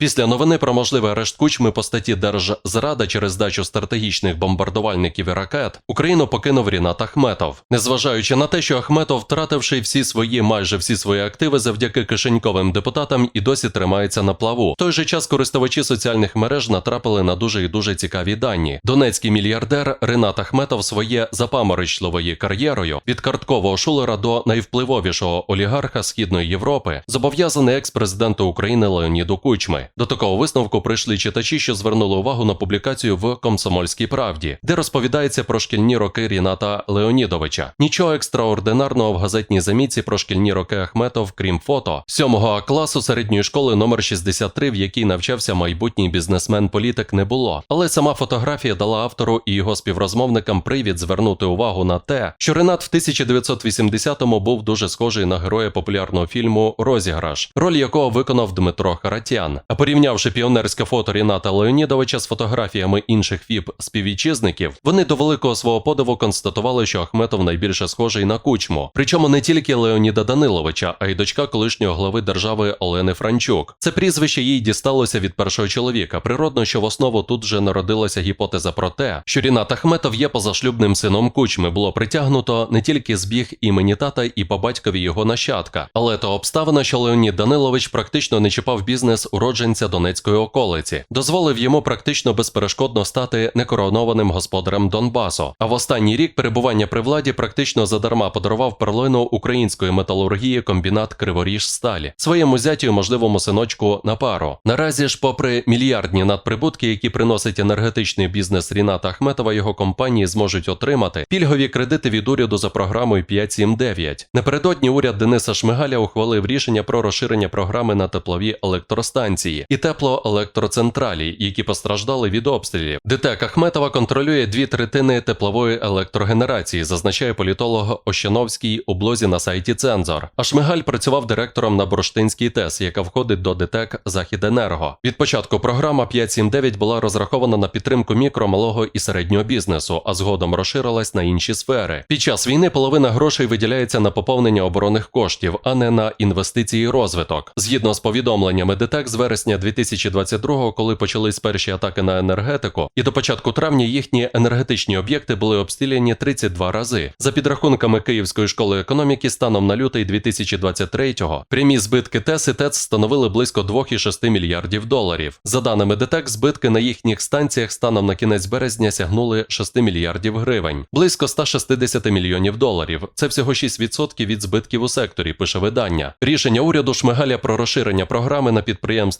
Після новини про можливий арешт кучми по статті Держзрада через здачу стратегічних бомбардувальників і ракет Україну покинув Рінат Ахметов. Незважаючи на те, що Ахметов, втративши всі свої майже всі свої активи завдяки кишеньковим депутатам, і досі тримається на плаву. В той же час користувачі соціальних мереж натрапили на дуже і дуже цікаві дані. Донецький мільярдер Ринат Ахметов своє запаморочливою кар'єрою від карткового шулера до найвпливовішого олігарха Східної Європи зобов'язаний екс-президенту України Леоніду Кучми. До такого висновку прийшли читачі, що звернули увагу на публікацію в Комсомольській правді, де розповідається про шкільні роки Ріната Леонідовича. Нічого екстраординарного в газетній замітці про шкільні роки Ахметов, крім фото, 7 класу середньої школи номер 63, в якій навчався майбутній бізнесмен-політик, не було. Але сама фотографія дала автору і його співрозмовникам привід звернути увагу на те, що Ренат в 1980-му був дуже схожий на героя популярного фільму Розіграш, роль якого виконав Дмитро Харатян. А порівнявши піонерське фото Ріната Леонідовича з фотографіями інших ФІП співвітчизників, вони до великого свого подиву констатували, що Ахметов найбільше схожий на кучму. Причому не тільки Леоніда Даниловича, а й дочка колишнього глави держави Олени Франчук. Це прізвище їй дісталося від першого чоловіка. Природно, що в основу тут же народилася гіпотеза про те, що Рінат Ахметов є позашлюбним сином кучми. Було притягнуто не тільки збіг імені тата і по батькові його нащадка, але то обставина, що Леонід Данилович практично не чіпав бізнес уродженця Донецької околиці, дозволив йому практично безперешкодно стати некоронованим господарем Донбасу. А в останній рік перебування при владі практично задарма подарував перлину української металургії комбінат Криворіж Сталі своєму зятю, і можливому синочку на пару. Наразі ж, попри мільярдні надприбутки, які приносить енергетичний бізнес Ріната Ахметова, його компанії зможуть отримати пільгові кредити від уряду за програмою 5.7.9. Напередодні уряд Дениса Шмигаля ухвалив рішення про розширення програми на теплові електростанції і теплоелектроцентралі, які постраждали від обстрілів. ДТЕК Ахметова контролює дві третини теплової електрогенерації, зазначає політолог Ощановський у блозі на сайті Цензор. А Шмигаль працював директором на Бурштинській ТЕС, яка входить до ДТЕК Західенерго. Від початку програма 5.7.9 була розрахована на підтримку мікро, малого і середнього бізнесу, а згодом розширилась на інші сфери. Під час війни половина грошей виділяється на поповнення оборонних коштів, а не на інвестиції і розвиток. Згідно з повідомленнями ДТЕК з вересня 2022-го, коли почались перші атаки на енергетику, і до початку травня їхні енергетичні об'єкти були обстріляні 32 рази. За підрахунками Київської школи економіки, станом на лютий 2023-го прямі збитки ТЕС і ТЕЦ становили близько 2,6 мільярдів доларів. За даними ДТЕК, збитки на їхніх станціях станом на кінець березня сягнули 6 мільярдів гривень, близько 160 мільйонів доларів. Це всього 6% від збитків у секторі, пише видання. Рішення уряду Шмигаля про розширення програми на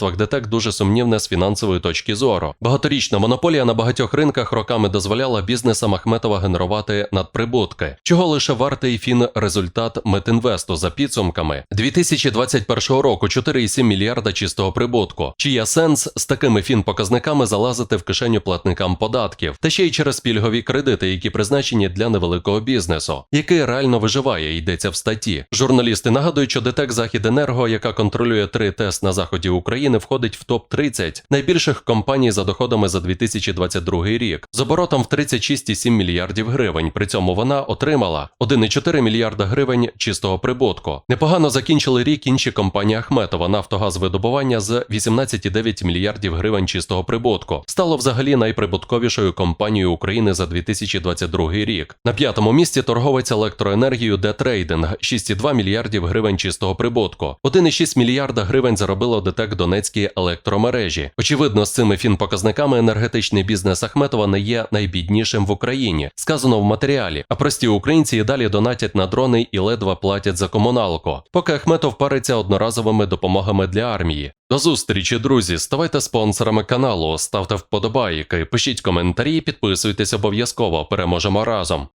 підприємствах ДТЕК дуже сумнівне з фінансової точки зору. Багаторічна монополія на багатьох ринках роками дозволяла бізнесам Ахметова генерувати надприбутки, чого лише вартий фін результат Метінвесту за підсумками 2021 року 4,7 мільярда чистого прибутку. Чи є сенс з такими фін-показниками залазити в кишеню платникам податків, та ще й через пільгові кредити, які призначені для невеликого бізнесу, який реально виживає, йдеться в статті. Журналісти нагадують, що ДТЕК Західенерго, яка контролює три ТЕС на заході України, входить в топ 30 найбільших компаній за доходами за 2022 рік з оборотом в 36,7 мільярдів гривень. При цьому вона отримала 1,4 мільярда гривень чистого прибутку. Непогано закінчили рік інші компанії Ахметова Нафтогазвидобування з 18,9 мільярдів гривень чистого прибутку. Стало взагалі найприбутковішою компанією України за 2022 рік. На п'ятому місці торговець електроенергією Детрейдинг 6,2 мільярдів гривень чистого прибутку. 1,6 мільярда гривень заробило ДТЕК Донецькі електромережі. Очевидно, з цими фінпоказниками енергетичний бізнес Ахметова не є найбіднішим в Україні, сказано в матеріалі. А прості українці і далі донатять на дрони і ледве платять за комуналку. Поки Ахметов париться одноразовими допомогами для армії. До зустрічі, друзі. Ставайте спонсорами каналу, ставте вподобайки, пишіть коментарі, підписуйтесь обов'язково. Переможемо разом.